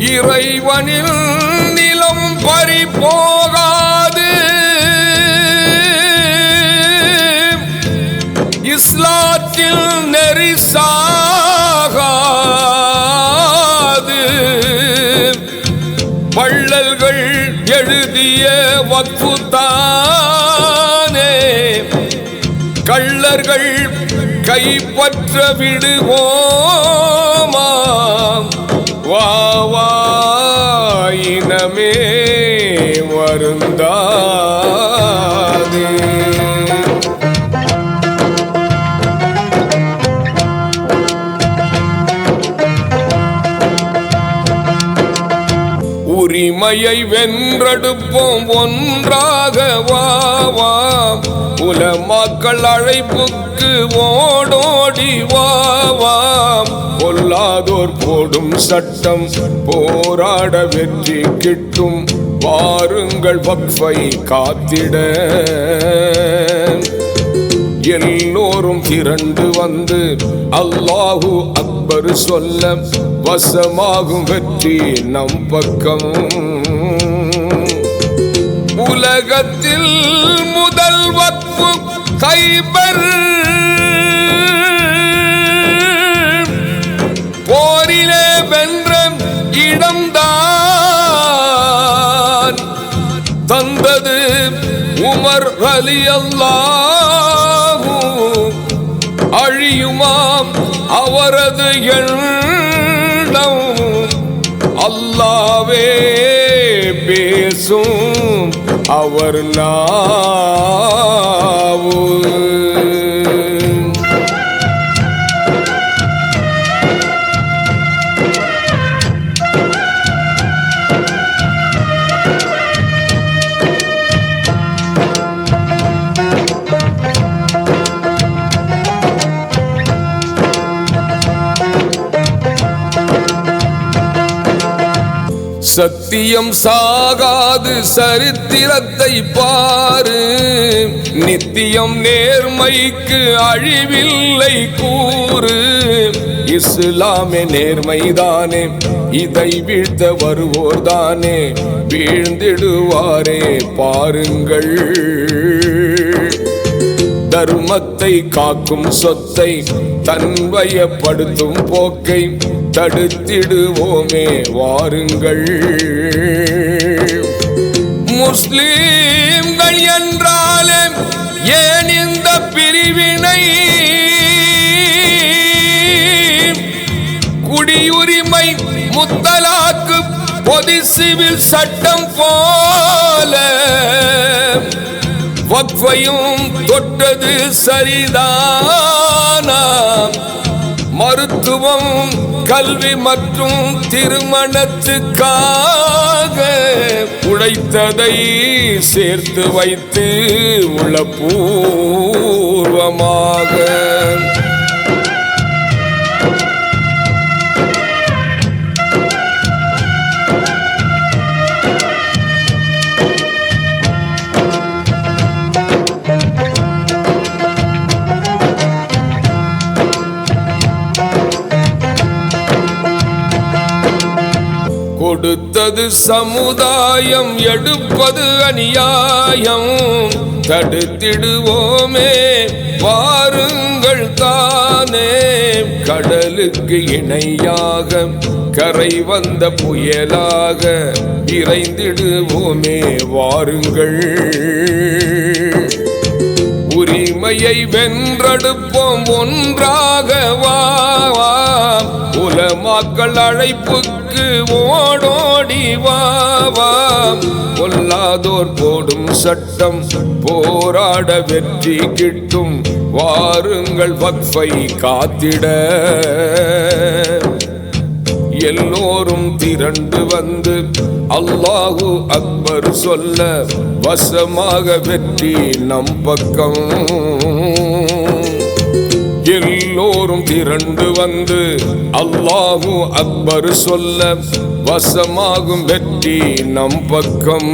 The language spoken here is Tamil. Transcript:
இறைவனில் நிலம் பறி போகாது இஸ்லாத்தில் நெரிசாகாது வள்ளல்கள் எழுதிய வக்குத்தானே. கள்ளர்கள் கைப்பற்ற விடுவோம். வருந்தாது உரிமையை வென்றெடுப்போம் ஒன்றாக வாவாம் வா. உலமாக்கள் அழைப்புக்கு ஓடோடி வாவாம் பொல்லாதோர் போடும் சட்டம் போராட வெற்றி கிட்டும். வாருங்கள் வக்ஃபை காத்திட. எல்லோரும் திரண்டு வந்து அல்லாஹு அக்பர் சொல்ல வசமாகும் வெற்றி நம் பக்கம். உலகத்தில் முதல் வக்ஃபு கைபர் வந்தது உமர் அலி அல்லாஹு அழியுமாம் அவரது எண்ணம். அல்லாவே பேசும் அவர் நான். சத்தியம் சாகாது சரித்திரத்தை பாரு. நித்தியம் நேர்மைக்கு அழிவில்லை கூறு. இஸ்லாமே நேர்மைதானே இதை வீழ்த்த வருவோர்தானே வீழ்ந்திடுவாரே பாருங்கள். தர்மத்தை காக்கும் சொத்தை தன்வயப்படுத்தும் போக்கை தடுத்திடுவோமே வாருங்கள். முஸ்லீம்கள் என்றாலே ஏன் இந்த பிரிவினை? குடியுரிமை முத்தலாக்கு பொது சிவில் சட்டம் போல வக்வையும் தொட்டது சரிதானா? மருத்துவம் கல்வி மற்றும் திருமணத்துக்காக உழைத்ததை சேர்த்து வைத்து உளப்பூர்வமாக கொடுத்தது சமுதாயம் எடுப்பது அநியாயம். தடுத்திடுவோமே வாருங்கள் தானே. கடலுக்கு இணையாக கரை வந்த புயலாக இறைந்திடுவோமே வாருங்கள். உரிமையை வென்றெடுப்போம் ஒன்றாக வா. உலமாக்கள் அழைப்புக்கு ஓடோடி வா வா. பொல்லாதோர் போடும் சட்டம் போராட வெற்றி கிட்டும். வாருங்கள் வக்ஃபை காத்திட. எல்லோரும் திரண்டு வந்து அல்லாஹு அக்பர் சொல்ல வசமாக வெற்றி நம் பக்கம். எல்லோரும் திரண்டு வந்து அல்லாஹு அக்பர் சொல்ல வசமாகும் வெற்றி நம் பக்கம்.